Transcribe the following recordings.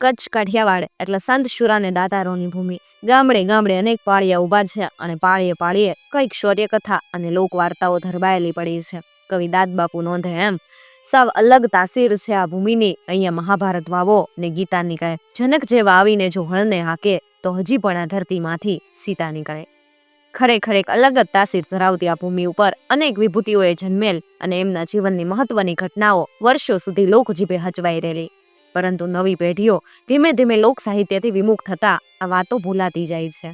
કચ્છ, કાઠિયાવાડ એટલે સંત શુરાને દાતારોની ભૂમિ. ગામડે ગામડે અનેક પાળિયા ઊભા છે અને પાળીએ પાળીએ કંઈક શૌર્યકથા અને લોકવાર્તાઓ ધરબાયેલી પડી છે. કવિ દાદબાપુ નોંધે એમ, સાવ અલગ તાસીર છે આ ભૂમિની. અહીંયા મહાભારત વાવો ને ગીતા નીકળે જનક જેવા આવીને જો હળને હાકે, તો હજી પણ આ ધરતીમાંથી સીતા નીકળે. ખરેખર એક અલગ જ તાસીર ધરાવતી આ ભૂમિ ઉપર અનેક વિભૂતિઓએ જન્મેલ અને એમના જીવનની મહત્વની ઘટનાઓ વર્ષો સુધી લોકજીભે હચવાઈ રહેલી. પરંતુ નવી પેઢીઓ ધીમે ધીમે લોક સાહિત્યથી વિમુખ થતા આ વાતો ભૂલાતી જાય છે.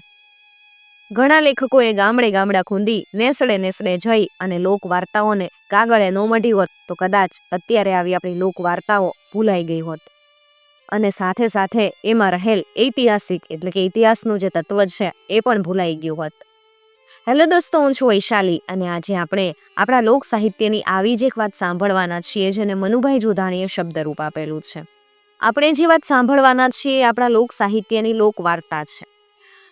ઘણા લેખકોએ ગામડે ગામડા ખૂંદી, નેસડે નેસડે જઈ અને લોક વાર્તાઓને કાગળે ન મઢી હોત તો કદાચ અત્યારે આવી આપણી લોક વાર્તાઓ ભૂલાઈ ગઈ હોત. અને સાથે સાથે એમાં રહેલ ઐતિહાસિક એટલે કે ઇતિહાસનું જે તત્વ છે એ પણ ભૂલાઈ ગયું હોત. હેલો દોસ્તો, હું છું વૈશાલી અને આજે આપણે આપણા લોક સાહિત્યની આવી જ એક વાત સાંભળવાના છીએ જેને મનુભાઈ જોધાણીએ શબ્દરૂપ આપેલું છે. આપણે જે વાત સાંભળવાના છીએ આપણા લોક સાહિત્યની લોક વાર્તા છે.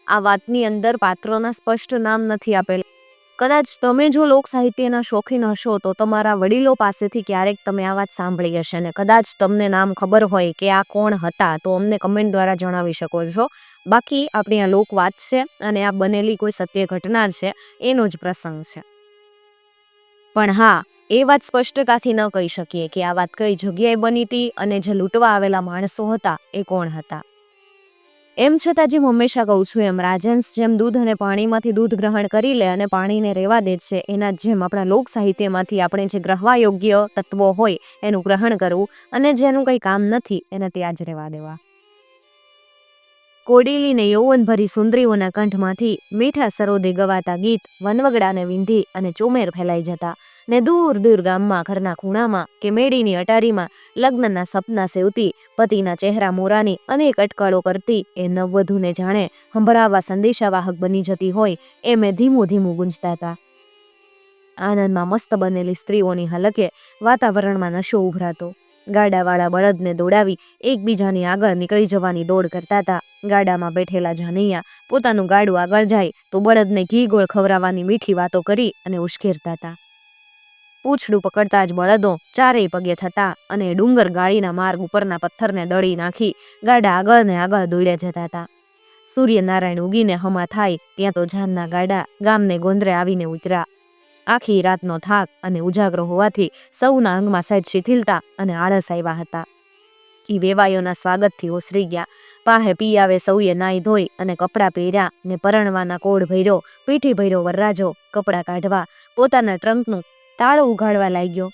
આ વાતની અંદર પાત્રોના સ્પષ્ટ નામ નથી આપેલ. કદાચ તમે જો લોક સાહિત્યના શોખીન હશો તો તમારા વડીલો પાસેથી ક્યારેક તમે આ વાત સાંભળી હશે અને કદાચ તમને નામ ખબર હોય કે આ કોણ હતા તો અમને કમેન્ટ દ્વારા જણાવી શકો છો. બાકી આપણી આ લોક વાત છે અને આ બનેલી કોઈ સત્ય ઘટના છે એનો જ પ્રસંગ છે. પણ હા એ વાત સ્પષ્ટતાથી ન કહી શકીએ કે આ વાત કઈ જગ્યાએ બની હતી અને જે લૂંટવા આવેલા માણસો હતા એ કોણ હતા. એમ છતાં જેમ હંમેશા કહું છું એમ રાજહંસ જેમ દૂધ અને પાણીમાંથી દૂધ ગ્રહણ કરી લે અને પાણીને રહેવા દે છે, એના જેમ આપણા લોક સાહિત્યમાંથી આપણે જે ગ્રહવા યોગ્ય તત્વો હોય એનું ગ્રહણ કરવું અને જેનું કંઈ કામ નથી એને ત્યાં જ રહેવા દેવા. કોડીલીને યૌવનભરી સુંદરીઓના કંઠમાંથી મીઠા સરોદે ગવાતા ગીત, વનવગડાને વિંધી અને ચોમેર ફેલાઈ જતા ને દૂર દૂર ગામમાં, ઘરના ખૂણામાં કે મેડીની અટારીમાં લગ્નના સપના સેવતી, પતિના ચહેરા મોરાની અનેક અટકળો કરતી એ નવવધુને જાણે સંભળાવવા સંદેશાવાહક બની જતી હોય એ ધીમું ધીમું ગુંજતા હતા. આનંદમાં મસ્ત બનેલી સ્ત્રીઓની હલકે વાતાવરણમાં નશો ઉભરાતો. ગાડાવાળા બળદને દોડાવી એકબીજાની આગળ નીકળી જવાની દોડ કરતા હતા. ગાડામાં બેઠેલા જાનૈયા પોતાનું ગાડું આગળ જાય તો બળદને ઘી ગોળ ખવડાવવાની મીઠી વાતો કરી અને ઉશ્કેરતા હતા પૂંછડું પકડતા જ બળદો ચારેય પગે થતા અને ડુંગર ગાળીના માર્ગ ઉપરના પથ્થરને દળી નાખી ગાડા આગળ ને આગળ દોડ્યા જતા હતા સૂર્યનારાયણ ઉગીને હમા થાય ત્યાં તો જાનના ગાડા ગામને ગોંદરે આવીને ઉતર્યા. આખી રાતનો થાક અને ઉજાગરો હોવાથી સૌના અંગમાં સહેજ શિથિલતા અને આળસ આવ્યા હતા. ઈ વેવાયોના સ્વાગતથી ઓસરી ગયા. પાહે પી આવે સૌએ નાઈ ધોઈ અને કપડાં પહેર્યા ને પરણવાના કોડ ભર્યો, પીઠી ભર્યો વરરાજો, કપડાં કાઢવા, પોતાના ટ્રંકનું તાળો ઉઘાડવા લાગ્યો.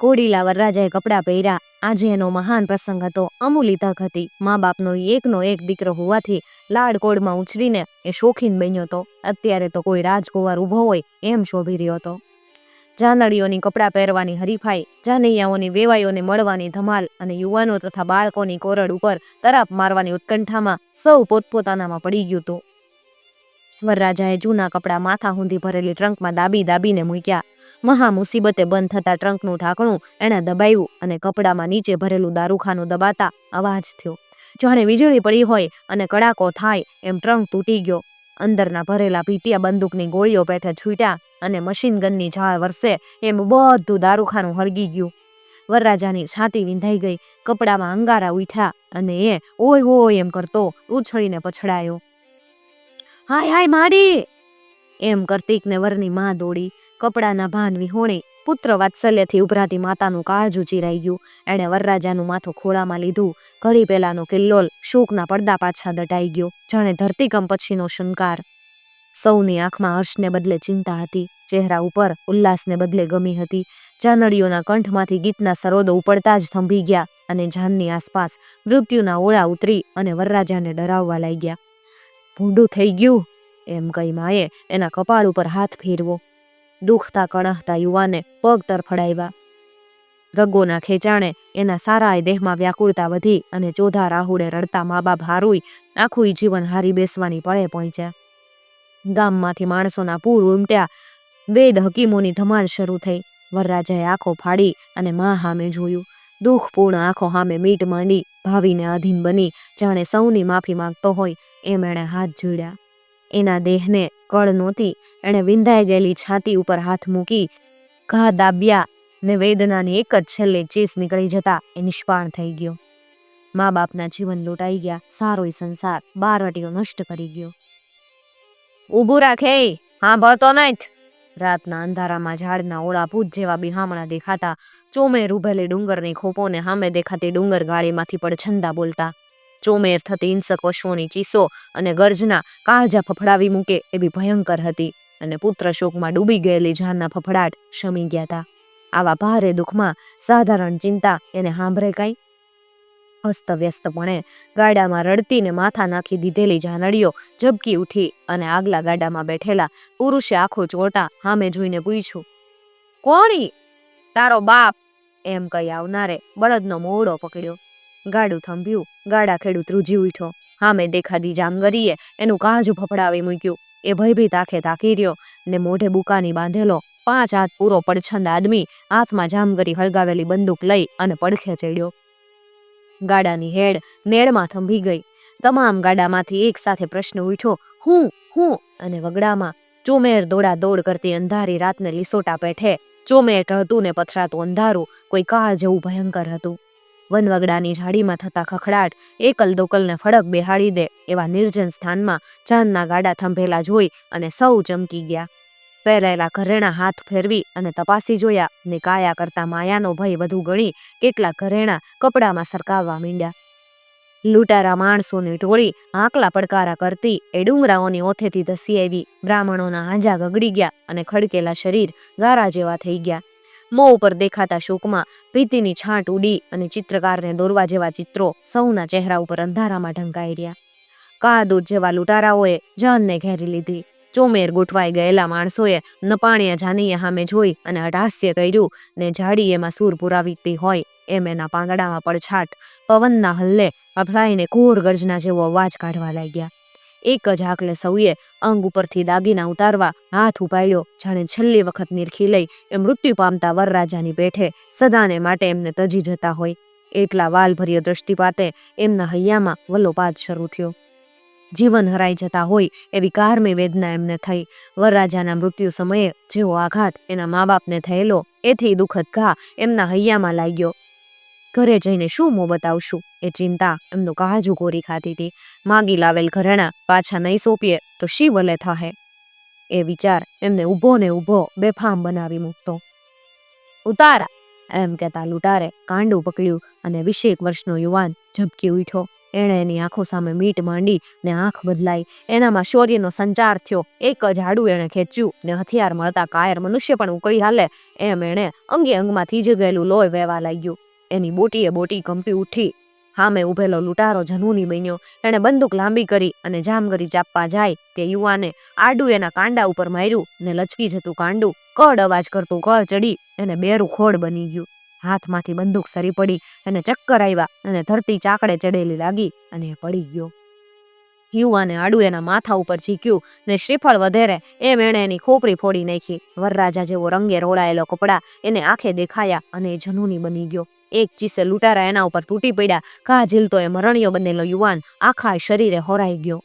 કોડીલા વરરાજાએ કપડાં પહેર્યા. આજે એનો મહાન પ્રસંગ હતો. અમૂલી તક હતી. મા બાપનો એકનો એક દીકરો હોવાથી લાડ કોડમાં ઉછરીને એ શોખીન બન્યો હતો અત્યારે તો કોઈ રાજકુંવર ઊભો હોય એમ શોભી રહ્યો હતો. જાનડીઓની કપડાં પહેરવાની હરીફાઈ, જાનૈયાઓની વેવાઈઓને મળવાની ધમાલ અને યુવાનો તથા બાળકોની કોરડ ઉપર તરાપ મારવાની ઉત્કંઠામાં સૌ પોતપોતાનામાં પડી ગયું હતું. વરરાજાએ જૂના કપડાં માથા ઊંધી ભરેલી ટ્રંકમાં દાબી દાબીને મૂક્યા. મહા મુસીબતે બંધ થતા ટ્રંકનું ઢાંકણું એણે દબાયું અને કપડામાં નીચે ભરેલું દારૂખાનું દબાતા અવાજ થયો. જાણે વીજળી પડી હોય અને કડાકો થાય, એમ ટ્રંક તૂટી ગયો. અંદરના ભરેલા ભીતિયા બંદૂકની ગોળીઓ પેઠે છૂટ્યા અને મશીન ગનની ઝાળ વરસે એમ બધું દારૂખાનું હળગી ગયું. વરરાજાની છાતી વિંધાઈ ગઈ, કપડામાં અંગારા ઉઠ્યા અને એ ઓય ઓય એમ કરતો ઉછળીને પછડાયો. હાય હાય, માડી! એમ કરતીકને વરની માં દોડી, કપડાના ભાન વિહોણી પુત્ર વાત્સલ્યથી ઉભરાતી માતાનું કાળજું ચીરાઈ ગયું. એણે વરરાજાનું માથું ખોળામાં લીધું. ઘડી પેલાનો કિલ્લોલ શોકના પડદા પાછા દટાઈ ગયો. જાણે ધરતીકંપ પછીનો શંકાર સૌની આંખમાં હર્ષને બદલે ચિંતા હતી. ચહેરા ઉપર ઉલ્લાસને બદલે ગમી હતી. ચાનડીઓના કંઠમાંથી ગીતના સરોદો ઉપડતા જ થંભી ગયા અને જાનની આસપાસ મૃત્યુના ઓળા ઉતરી અને વરરાજાને ડરાવવા લાગ્યા. ભૂંડું થઈ ગયું? એમ કહી માએ એના કપાળ ઉપર હાથ ફેરવો. દુખતા કણહતા યુવાને પગ તરફડાવ્યા રગોના ખેંચાણે એના સારાય દેહમાં વ્યાકુળતા વધી અને ચોધા રાહુડે રડતા મા બાપ હારુઈ આખું જીવન હારી બેસવાની પળે પહોંચ્યા. ગામમાંથી માણસોના પૂર ઉમટ્યા. વેદ હકીમોની ધમાલ શરૂ થઈ. વરરાજાએ આંખો ફાડી અને મા સામે જોયું. દુઃખપૂર્ણ આંખો સામે મીટ માંડી, ભાવીને આધીન બની. જાણે સૌની માફી માંગતો હોય એમ એણે હાથ જોડ્યા. એના દેહને કળ નહોતી. એણે વિંધાઈ ગયેલી છાતી ઉપર હાથ મૂકી ઘા દાબ્યા ને વેદનાની એક જ છેલ્લે ચીસ નીકળી જતા એ નિષ્પાણ થઈ ગયો. મા બાપના જીવન લૂંટાઈ ગયા. સારોય સંસાર બારવટીઓ નષ્ટ કરી ગયો. ઊભું રાખે હા ભળતો નહીં રાતના અંધારામાં ઝાડના ઓળા ભૂત જેવા બિહામણા દેખાતા ચોમેર ઉભેલી ડુંગરની ખોપોને સામે દેખાતી ડુંગર ગાળીમાંથી પડછંદા બોલતા ચોમેર થતી હિંસક ચીસો અને ગર્જના કાળજા ફફડાવી મૂકે એવી ભયંકર હતી અને પુત્ર શોકમાં ડૂબી ગયેલી જાનના ફફડાટ શમી ગયા હતા આવા ભારે દુઃખમાં સાધારણ ચિંતા એને સાંભળે કાંઈ. અસ્તવ્યસ્તપણે ગાડામાં રડતીને માથા નાખી દીધેલી જાનડીઓ ઝબકી ઉઠી અને આગલા ગાડામાં બેઠેલા પુરુષે આંખો ચોળતા સામે જોઈને પૂછ્યું, કોણી? તારો બાપ? એમ કહી આવનારે બળદનો મોડો પકડ્યો. ગાડું થંભ્યું, ગાડા ખેડૂત રૂજી ઉઠ્યો. હામે દેખાદી જામગરીએ એનું કાજુ ફફડાવી મૂક્યું. એ ભયભીત આંખે તાકી રહ્યો ને મોઢે બુકાની બાંધેલો પાંચ હાથ પૂરો પડછંદ આદમી હાથમાં જામગરી હળગાવેલી બંદૂક લઈ અને પડખે ચડ્યો. ગાડાની હેડ નેરમાં થંભી ગઈ. તમામ ગાડામાંથી એક સાથે પ્રશ્ન ઉઠ્યો, હું હું? અને વગડામાં, ચોમેર દોડા દોડ કરતી અંધારી રાતને લીસોટા પેઠે, ચોમેર ટહતું ને પથરાતું અંધારું, કોઈ કાળ જેવું ભયંકર હતું. વનવગડાની ઝાડીમાં થતા ખખડાટ એકલ દોકલને ફડક બેહાડી દે એવા નિર્જન સ્થાનમાં ચાંદના ગાડા થંભેલા જોઈ અને સૌ ચમકી ગયા. પહેરેલા ઘરેણા હાથ ફેરવી અને તપાસી જોયા ને કાયા કરતા માયાનો ભય વધુ ગણી કેટલા ઘરેણા કપડામાં સરકાવવા માંડ્યા. લૂંટારા માણસોની ટોળી, આંકલા પડકારા કરતી, એ ડુંગરાઓની ઓથેથી ધસી આવી, બ્રાહ્મણોના હાંજા ગગડી ગયા અને ખડકેલા શરીર ગારા જેવા થઈ ગયા. મોં ઉપર દેખાતા શોકમાં ભીતિની છાંટ ઉડી અને ચિત્રકારને દોરવા જેવા ચિત્રો સૌના ચહેરા ઉપર અંધારામાં ઢંકાઈ રહ્યા. કાદૂત જેવા લૂંટારાઓએ જાનને ઘેરી લીધી. ચોમેર ગોઠવાઈ ગયેલા માણસોએ નપાણિયા જાનીએ સામે જોઈ અને અઢાસ્ય કર્યું ને જાડી એમાં સૂર પુરાવીતી હોય એમ એના પાંદડામાં પડછાટ. પવનના હલ્લે અફળાઈને ઘોર ગર્જના જેવો અવાજ કાઢવા લાગ્યા. એક જ હાકલે સૌએ અંગ ઉપરથી દાગીના ઉતારવા હાથ ઉપાડ્યો. જાણે છેલ્લી વખત નિરખી લઈ એ મૃત્યુ પામતા વરરાજાની પેઠે સદાને માટે એમને તજી જતા હોય. એટલા વાલભર્ય દ્રષ્ટિપાતે એમના હૈયામાં વલ્લોપાત શરૂ થયો. જીવન હરાઈ જતા હોય એવી કારમી વેદના એમને થઈ. વરરાજાના મૃત્યુ સમયે જેવો આઘાત એના મા બાપને થયેલો, એથી દુઃખદ ઘા એમના હૈયામાં લાગ્યો. ઘરે જઈને શું મોં બતાવશું? એ ચિંતા એમનું કાજુ કોરી ખાતી હતી. માગી લાવેલ ઘરેણા પાછા નહીં સોંપીએ તો શી વલે થાહે? એ વિચાર એમને ઊભો ને ઊભો બેફામ બનાવી મૂકતો. ઉતારા! એમ કહેતા લૂંટારે કાંડું પકડ્યું અને વીસેક વર્ષનો યુવાન ઝબકી ઉઠ્યો. એણે એની આંખો સામે મીટ માંડી ને આંખ બદલાઈ. એનામાં શૌર્યનો સંચાર થયો. એક જ હાડું એણે ખેંચ્યું ને હથિયાર મળતા કાયર મનુષ્ય પણ ઉકળી હાલે. એમ એણે અંગે અંગમાં થીજ ગયેલું લોહી વહેવા લાગ્યું. એની બોટીએ બોટી કંપી ઉઠી. સામે ઉભેલો લૂંટારો જનૂની બન્યો. એણે બંદૂક લાંબી કરી અને જામ કરી ચાપવા જાય તે યુવાને આડું એના કાંડા ઉપર માર્યું ને લચકી જતું કાંડું. કડ અવાજ કરતું કળ ચડી એને બેરું ખોડ બની ગયું. હાથમાંથી બંદૂક સરી પડી એને ચક્કર આવ્યા અને ધરતી ચાકડે ચડેલી લાગી અને એ પડી ગયો. યુવાને આડું એના માથા ઉપર ઝીક્યું ને શ્રીફળ વધેરે એમ એણે એની ખોપરી ફોડી નાખી. વરરાજા જેવો રંગે રોડાયેલો કપડા એને આંખે દેખાયા અને એ જનૂની બની ગયો. એક ચીસે લૂંટારા એના ઉપર તૂટી પડ્યા. ઘા ઝીલતો એ મરણ્યો બનેલો યુવાન આખા શરીરે હોરાઈ ગયો.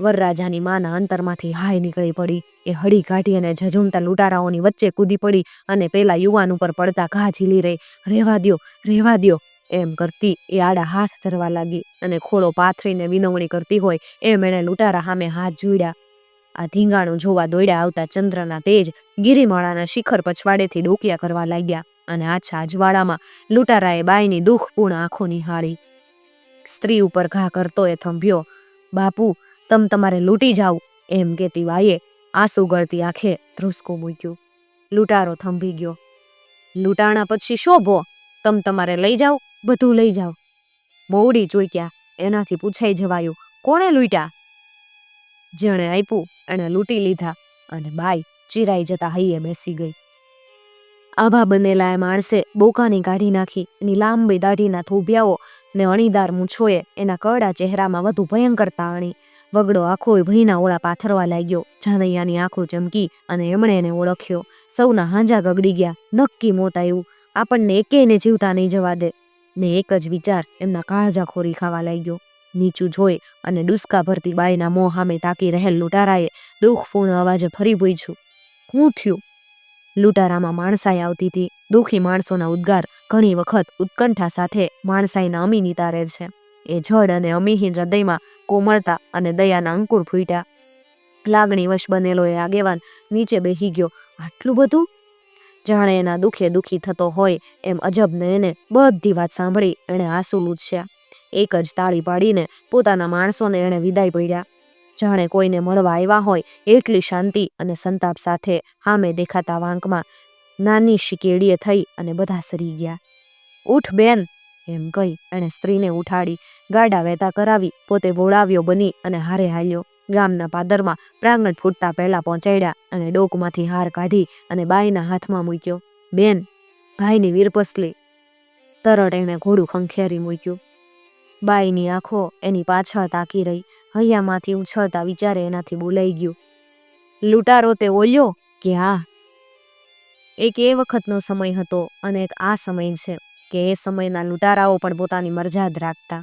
વરરાજાની માના અંતરમાંથી હાય નીકળી પડી. એ હળી કાઢી અને ઝઝુમતા લૂંટારાઓની વચ્ચે કૂદી પડી અને પેલા યુવાન ઉપર પડતા ઘા ઝીલી રહી. રહેવા દ્યો રહેવા દ્યો, એમ કરતી એ આડા હાથ ધરવા લાગી અને ખોળો પાથરીને વિનવણી કરતી હોય એમ એણે લૂંટારા સામે હાથ જોડ્યા. આ ધીંગાણું જોવા દોડ્યા આવતા ચંદ્રના તેજ ગિરિમાળાના શિખર પછવાડેથી ડોકિયા કરવા લાગ્યા. અને આછા અજવાળામાં લૂંટારાએ બાઈની દુઃખપૂર્ણ આંખો નિહાળી. સ્ત્રી ઉપર ઘા કરતો એ થંભ્યો, બાપુ, તમ તમારે લૂંટી જાવ. એમ કેતી વાયે આંસુ ગળતી આંખે ધ્રુસકો મૂક્યું. લૂંટારો થંભી ગયો. લૂંટાણા પછી શોભો તમ તમારે લઈ જાઓ બધું લઈ જાઓ મોવડી ચોઈક્યા એનાથી પૂછાઈ જવાયું, કોણે લૂંટ્યા? જેણે આપ્યું, એણે લૂંટી લીધા અને બાઈ ચિરાઈ જતા હૈયે બેસી ગઈ. આભા બનેલા એ માણસે બોકાની કાઢી નાખી, એની લાંબી દાઢીના થોભિયાઓ ને અણીદાર મૂછોએ એના કરડા ચહેરામાં વધુ ભયંકરતા અણી વગડો આખો ભયના ઓળા પાથરવા લાગ્યો. જાનૈયાની આંખો ચમકી અને એમણે એને ઓળખ્યો. સૌના હાંજા ગગડી ગયા. નક્કી મોત આવ્યું આપણને એકેયને જીવતા નહીં જવા દે. ને એક જ વિચાર એમના કાળજા ખોરી ખાવા લાગ્યો. નીચું જોઈ અને ડુસકા ભરતી બાઈના મોં સામે તાકી રહેલ લૂંટારાએ દુઃખપૂર્ણ અવાજે ફરી પૂછ્યું, હું થયું? લૂંટારામાં માણસાઈ આવતી હતી. દુઃખી માણસોના ઉદ્ગાર ઘણી વખત ઉત્કંઠા સાથે માણસાઈના અમી નિતારે છે. એ જડ અને અમીહીન હૃદયમાં કોમળતા અને દયાના અંકુર ફૂટ્યા. લાગણીવશ બનેલો એ આગેવાન નીચે બેહી ગયો. આટલું બધું? જાણે એના દુઃખે દુઃખી થતો હોય એમ અજબને એને બધી વાત સાંભળી એણે આંસુ લૂછ્યા એક જ તાળી પાડીને પોતાના માણસોને એણે વિદાય પડ્યા. જાણે કોઈને મળવા આવ્યા હોય એટલી શાંતિ અને સંતાપ સાથે હામે દેખાતા વાંકમાં નાની શિકેડીએ થઈ અને બધા સરી ગયા. ઉઠ બેન, એમ કહી એણે સ્ત્રીને ઉઠાડી, ગાડા વહેતા કરાવી, પોતે વોળાવ્યો બની અને હારે હાલ્યો. ગામના પાદરમાં પ્રાંગણ ફૂટતા પહેલા પહોંચાડ્યા અને ડોકમાંથી હાર કાઢી અને બાઈના હાથમાં મૂક્યો. બેન, ભાઈની વીરપસલી. તરત એણે ઘોડું ખંખેરી મૂક્યું. બાઈની આંખો એની પાછળ તાકી રહી. હૈયામાંથી ઉછળતા વિચારે એનાથી બોલાઈ ગયું. લૂંટારો તે ઓલ્યો કે આ? એક એ વખતનો સમય હતો અને એક આ સમય છે કે એ સમયના લૂંટારાઓ પણ પોતાની મરજાદ રાખતા.